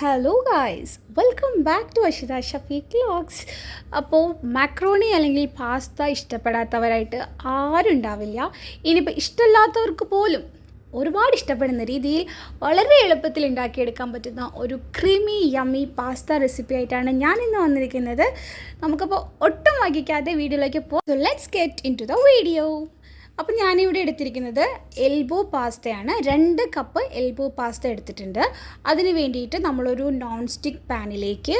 Hello guys welcome back to Ashitha Shafeeq vlogs അപ്പോൾ macaroni അല്ലെങ്കിൽ pasta ഇഷ്ടപ്പെടാത്തവരായിട്ട് ആരും ഉണ്ടാവില്ല. ഇനിയിപ്പോൾ ഇഷ്ടമില്ലാത്തവർക്ക് പോലും ഒരുപാട് ഇഷ്ടപ്പെടുന്ന രീതിയിൽ വളരെ എളുപ്പത്തിൽ ഉണ്ടാക്കിയെടുക്കാൻ പറ്റുന്ന ഒരു ക്രീമി യമ്മി പാസ്ത റെസിപ്പി ആയിട്ടാണ് ഞാൻ ഇന്ന് വന്നിരിക്കുന്നത്. നമുക്കപ്പോൾ ഒട്ടും വൈകിക്കാതെ വീഡിയോയിലേക്ക് പോകാം so let's get into the video അപ്പോൾ ഞാനിവിടെ എടുത്തിരിക്കുന്നത് എൽബോ പാസ്തയാണ് രണ്ട് കപ്പ് എൽബോ പാസ്ത എടുത്തിട്ടുണ്ട്. അതിന് വേണ്ടിയിട്ട് നമ്മളൊരു നോൺ സ്റ്റിക്ക് പാനിലേക്ക്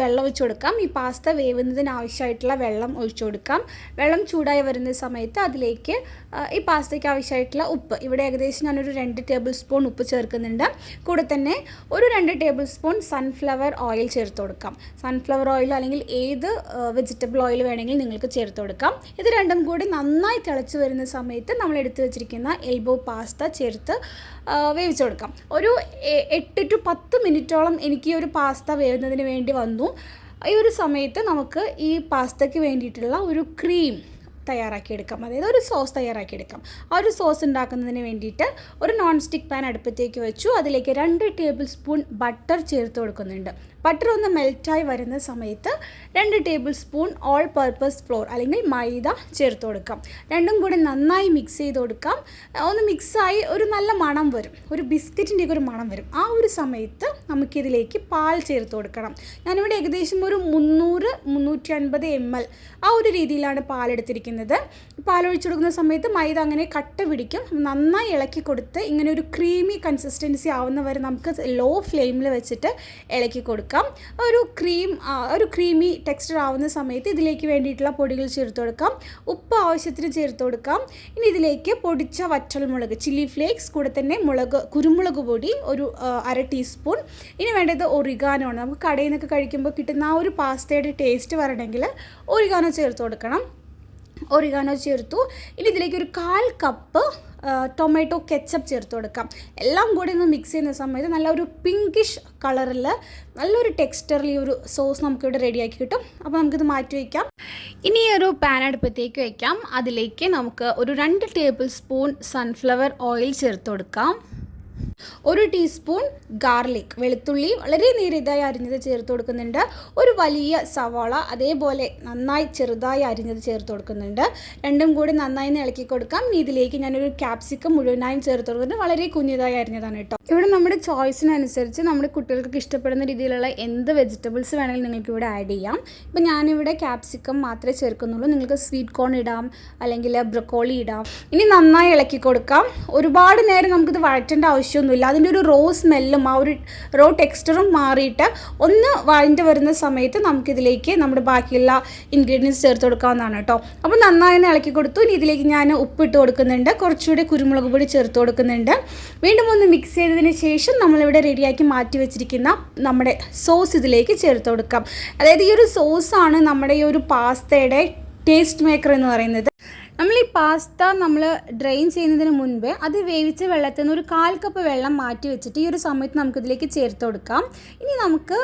വെള്ളം ഒഴിച്ചു കൊടുക്കാം. ഈ പാസ്ത വേവുന്നതിന് ആവശ്യമായിട്ടുള്ള വെള്ളം ഒഴിച്ചു കൊടുക്കാം. വെള്ളം ചൂടായി വരുന്ന സമയത്ത് അതിലേക്ക് ഈ പാസ്തയ്ക്ക് ആവശ്യമായിട്ടുള്ള ഉപ്പ്. ഇവിടെ ഏകദേശം ഞാനൊരു രണ്ട് ടേബിൾ സ്പൂൺ ഉപ്പ് ചേർക്കുന്നുണ്ട്. കൂടെ തന്നെ ഒരു രണ്ട് ടേബിൾ സ്പൂൺ സൺഫ്ലവർ ഓയിൽ ചേർത്ത് കൊടുക്കാം. സൺഫ്ലവർ ഓയിൽ അല്ലെങ്കിൽ ഏത് വെജിറ്റബിൾ ഓയിൽ വേണമെങ്കിലും നിങ്ങൾക്ക് ചേർത്ത് കൊടുക്കാം. ഇത് രണ്ടും കൂടി നന്നായി തിളച്ച് വരുന്ന സമയത്ത് നമ്മൾ എടുത്തു വെച്ചിരിക്കുന്ന എൽബോ പാസ്ത ചേർത്ത് വേവിച്ചു കൊടുക്കാം. ഒരു എട്ട് ടു പത്ത് മിനിറ്റോളം എനിക്ക് ഈ ഒരു പാസ്ത വേവുന്നതിന് വേണ്ടി വന്നു. ഈ ഒരു സമയത്ത് നമുക്ക് ഈ പാസ്തയ്ക്ക് വേണ്ടിയിട്ടുള്ള ഒരു ക്രീം തയ്യാറാക്കിയെടുക്കാം. അതായത് ഒരു സോസ് തയ്യാറാക്കിയെടുക്കാം. ആ ഒരു സോസ് ഉണ്ടാക്കുന്നതിന് വേണ്ടിയിട്ട് ഒരു നോൺ സ്റ്റിക്ക് പാൻ അടുപ്പത്തേക്ക് വെച്ചു. അതിലേക്ക് രണ്ട് ടേബിൾ സ്പൂൺ ബട്ടർ ചേർത്ത് കൊടുക്കുന്നുണ്ട്. ബട്ടർ ഒന്ന് മെൽറ്റായി വരുന്ന സമയത്ത് രണ്ട് tablespoon all purpose flour അല്ലെങ്കിൽ മൈദ ചേർത്ത് കൊടുക്കാം. രണ്ടും കൂടി നന്നായി മിക്സ് ചെയ്ത് കൊടുക്കാം. ഒന്ന് മിക്സായി ഒരു നല്ല മണം വരും. ഒരു ബിസ്ക്കറ്റിന്റെയൊക്കെ ഒരു മണം വരും. ആ ഒരു സമയത്ത് നമുക്കിതിലേക്ക് പാൽ ചേർത്ത് കൊടുക്കണം. ഞാനിവിടെ ഏകദേശം ഒരു മുന്നൂറ് മുന്നൂറ്റി അൻപത് എം എൽ ആ ഒരു രീതിയിലാണ് പാലെടുത്തിരിക്കുന്നത്. പാൽ ഒഴിച്ചു കൊടുക്കുന്ന സമയത്ത് മൈദ അങ്ങനെ കട്ട പിടിക്കും. നന്നായി ഇളക്കി കൊടുത്ത് ഇങ്ങനെ ഒരു ക്രീമി കൺസിസ്റ്റൻസി ആവുന്ന വരെ നമുക്ക് ലോ ഫ്ലെയിമിൽ വെച്ചിട്ട് ഇളക്കി കൊടുക്കാം. ഒരു ക്രീം ഒരു ക്രീമി ടെക്സ്ചർ ആവുന്ന സമയത്ത് ഇതിലേക്ക് വേണ്ടിയിട്ടുള്ള പൊടികൾ ചേർത്ത് കൊടുക്കാം. ഉപ്പ് ആവശ്യത്തിന് ചേർത്ത് കൊടുക്കാം. ഇനി ഇതിലേക്ക് പൊടിച്ച വറ്റൽമുളക് ചില്ലി ഫ്ലേക്സ് കൂടെ തന്നെ മുളക് കുരുമുളക് പൊടി ഒരു അര ടീസ്പൂൺ ഇനി വേണ്ടത് ഒറിഗാനോ ആണ്. നമുക്ക് കടയിൽ നിന്നൊക്കെ കഴിക്കുമ്പോൾ കിട്ടുന്ന ആ ഒരു പാസ്തയുടെ ടേസ്റ്റ് വരണമെങ്കിൽ ഒറിഗാനോ ചേർത്ത് കൊടുക്കണം. ഒറിഗാനോ ചേർത്തു. ഇനി ഇതിലേക്ക് ഒരു കാൽ കപ്പ് ടൊമാറ്റോ കെച്ചപ്പ് ചേർത്ത് കൊടുക്കാം. എല്ലാം കൂടി ഒന്ന് മിക്സ് ചെയ്യുന്ന സമയത്ത് നല്ല ഒരു പിങ്കിഷ് കളറിൽ നല്ലൊരു ടെക്സ്ചറിൽ ഈ ഒരു സോസ് നമുക്കിവിടെ റെഡിയാക്കി കിട്ടും. അപ്പോൾ നമുക്കിത് മാറ്റി വയ്ക്കാം ഇനി ഒരു പാൻ അടുപ്പത്തേക്ക് വയ്ക്കാം അതിലേക്ക് നമുക്ക് ഒരു രണ്ട് ടേബിൾ സ്പൂൺ സൺഫ്ലവർ ഓയിൽ ചേർത്ത് കൊടുക്കാം. ഒരു ടീസ്പൂൺ ഗാർലിക് വെളുത്തുള്ളി വളരെ നേരിതായി അരിഞ്ഞത് ചേർത്ത് കൊടുക്കുന്നുണ്ട്. ഒരു വലിയ സവാള അതേപോലെ നന്നായി ചെറുതായി അരിഞ്ഞത് ചേർത്ത് കൊടുക്കുന്നുണ്ട്. രണ്ടും കൂടി നന്നായി ഇളക്കി കൊടുക്കാം. ഇതിലേക്ക് ഞാനൊരു ക്യാപ്സിക്കം മുഴുവനായും ചേർത്ത് കൊടുക്കുന്നുണ്ട്. വളരെ കുഞ്ഞതായി അരിഞ്ഞതാണ് കേട്ടോ. ഇവിടെ നമ്മുടെ ചോയ്സിനനുസരിച്ച് നമ്മുടെ കുട്ടികൾക്ക് ഇഷ്ടപ്പെടുന്ന രീതിയിലുള്ള എന്ത് വെജിറ്റബിൾസ് വേണമെങ്കിലും നിങ്ങൾക്ക് ഇവിടെ ആഡ് ചെയ്യാം. ഇപ്പം ഞാനിവിടെ ക്യാപ്സിക്കം മാത്രമേ ചേർക്കുന്നുള്ളൂ. നിങ്ങൾക്ക് സ്വീറ്റ് കോൺ ഇടാം അല്ലെങ്കിൽ ബ്രക്കോളി ഇടാം. ഇനി നന്നായി ഇളക്കി കൊടുക്കാം. ഒരുപാട് നേരം നമുക്കിത് വഴറ്റേണ്ട ആവശ്യമൊന്നുമില്ല അതിന്റെ ഒരു റോ സ്മെല്ലും ആ ഒരു റോ ടെക്സ്ചറും മാറിയിട്ട് ഒന്ന് വഴണ്ട് വരുന്ന സമയത്ത് നമുക്കിതിലേക്ക് നമ്മുടെ ബാക്കിയുള്ള ഇൻഗ്രീഡിയൻസ് ചേർത്ത് കൊടുക്കാവുന്നതാണ് കേട്ടോ അപ്പോൾ നന്നായി ഇളക്കി കൊടുത്തു. ഇനി ഇതിലേക്ക് ഞാൻ ഉപ്പിട്ട് കൊടുക്കുന്നുണ്ട്. കുറച്ചുകൂടി കുരുമുളക് പൊടി ചേർത്ത് കൊടുക്കുന്നുണ്ട്. വീണ്ടും ഒന്ന് മിക്സ് ചെയ്തതിന് ശേഷം നമ്മളിവിടെ റെഡിയാക്കി മാറ്റി വെച്ചിരിക്കുന്ന നമ്മുടെ സോസ് ഇതിലേക്ക് ചേർത്ത് കൊടുക്കാം. അതായത് ഈ ഒരു സോസാണ് നമ്മുടെ ഈ ഒരു പാസ്തയുടെ ടേസ്റ്റ് മേക്കർ എന്ന് പറയുന്നത്. നമ്മൾ ഈ പാസ്ത നമ്മൾ ഡ്രെയിൻ ചെയ്യുന്നതിന് മുൻപ് അത് വേവിച്ച വെള്ളത്തിൽ നിന്ന് ഒരു കാൽ കപ്പ് വെള്ളം മാറ്റി വെച്ചിട്ട് ഈ ഒരു സമയത്ത് നമുക്കിതിലേക്ക് ചേർത്ത് കൊടുക്കാം. ഇനി നമുക്ക്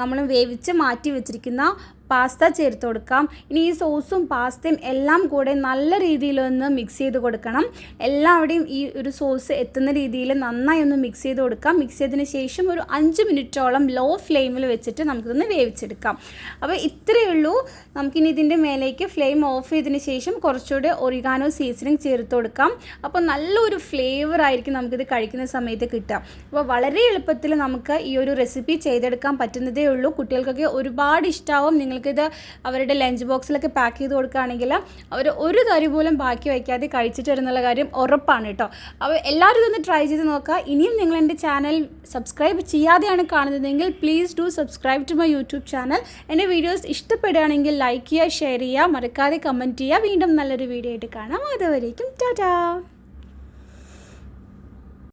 നമ്മൾ വേവിച്ച് മാറ്റി വെച്ചിരിക്കുന്ന പാസ്ത ചേർത്ത് കൊടുക്കാം. ഇനി ഈ സോസും പാസ്തയും എല്ലാം കൂടെ നല്ല രീതിയിലൊന്ന് മിക്സ് ചെയ്ത് കൊടുക്കണം. എല്ലാവിടെയും ഈ ഒരു സോസ് എത്തുന്ന രീതിയിൽ നന്നായി ഒന്ന് മിക്സ് ചെയ്ത് കൊടുക്കാം. മിക്സ് ചെയ്തതിന് ശേഷം ഒരു അഞ്ച് മിനിറ്റോളം ലോ ഫ്ലെയിമിൽ വെച്ചിട്ട് നമുക്കിതൊന്ന് വേവിച്ചെടുക്കാം. അപ്പോൾ ഇത്രയേ ഉള്ളൂ. നമുക്കിനി ഇതിന്റെ മേലേക്ക് ഫ്ലെയിം ഓഫ് ചെയ്തതിന് ശേഷം കുറച്ചുകൂടെ ഒറിഗാനോ സീസണിങ് ചേർത്ത് കൊടുക്കാം. അപ്പോൾ നല്ലൊരു ഫ്ലേവർ ആയിരിക്കും നമുക്കിത് കഴിക്കുന്ന സമയത്ത് കിട്ടുക. അപ്പോൾ വളരെ എളുപ്പത്തിൽ നമുക്ക് ഈ ഒരു റെസിപ്പി ചെയ്തെടുക്കാൻ പറ്റുന്നതേ ഉള്ളൂ. കുട്ടികൾക്കൊക്കെ ഒരുപാട് ഇഷ്ടമാവും നിങ്ങൾക്കിത് അവരുടെ ലഞ്ച് ബോക്സിലൊക്കെ പാക്ക് ചെയ്ത് കൊടുക്കുകയാണെങ്കിൽ അവർ ഒരു തരി പോലും ബാക്കി വയ്ക്കാതെ കഴിച്ചിട്ട് വരുന്നുള്ള കാര്യം ഉറപ്പാണ് കേട്ടോ. അപ്പോൾ എല്ലാവരും ഇതൊന്ന് ട്രൈ ചെയ്ത് നോക്കുക. ഇനിയും നിങ്ങൾ എന്റെ ചാനൽ സബ്സ്ക്രൈബ് ചെയ്യാതെയാണ് കാണുന്നതെങ്കിൽ please do subscribe to my YouTube channel എന്റെ വീഡിയോസ് ഇഷ്ടപ്പെടുകയാണെങ്കിൽ ലൈക്ക് ചെയ്യുക ഷെയർ ചെയ്യുക മറക്കാതെ കമന്റ് ചെയ്യുക. വീണ്ടും നല്ലൊരു വീഡിയോ ആയിട്ട് കാണാം. അതുവരേക്കും ടാറ്റാ.